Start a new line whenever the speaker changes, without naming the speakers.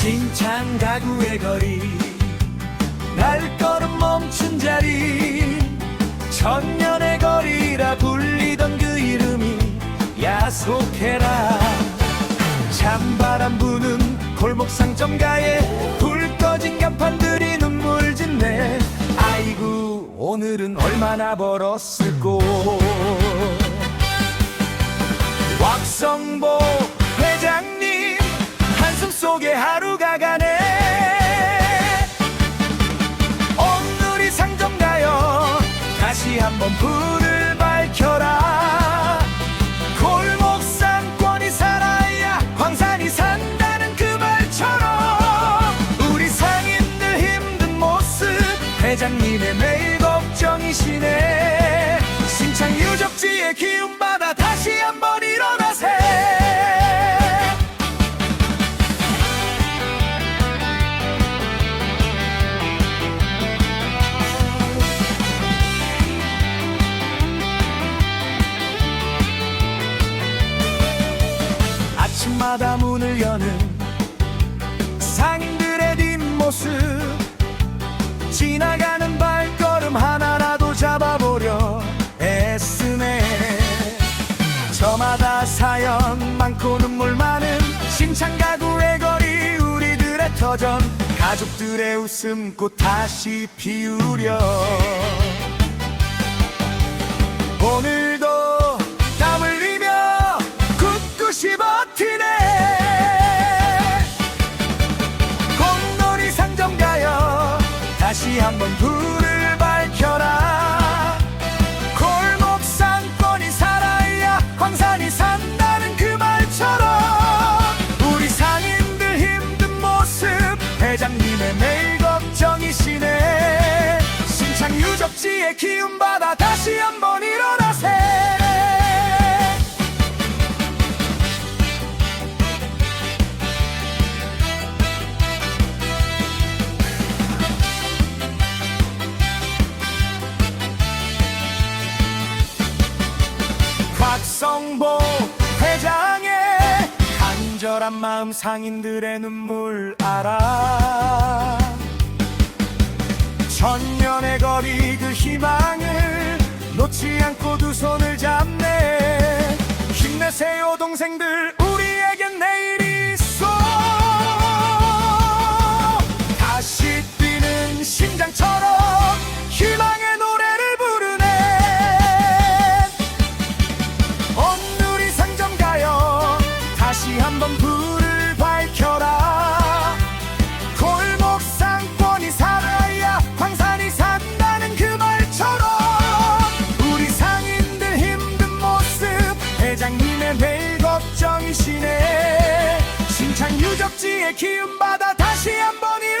심창 가구의 거리. 날걸음 멈춘 자리. 천년의 거리라 불리던 그 이름이 야속해라. 찬바람 부는 골목 상점가에 불 꺼진 간판들이 눈물 짓네. 아이고 오늘은 얼마나 벌었을꼬. 왁성보 다 아침마다 문을 여는 상인들의 뒷모습. 지나가는 발걸음 하나라도 잡아보려 애쓰네. 저마다 사연 많고 눈물 많은 심창 가구의 거리 우리들의 터전. 가족들의 웃음꽃 다시 피우려. 오늘 곽성보 회장의 간절한 마음 상인들의 눈물 알아. 천년의 거리 그 희망을 놓지 않고 두 손을 잡네. 힘내세요 동생들 회장님의 매일 걱정이시네. 신창 유적지의 기운받아 다시 한번 일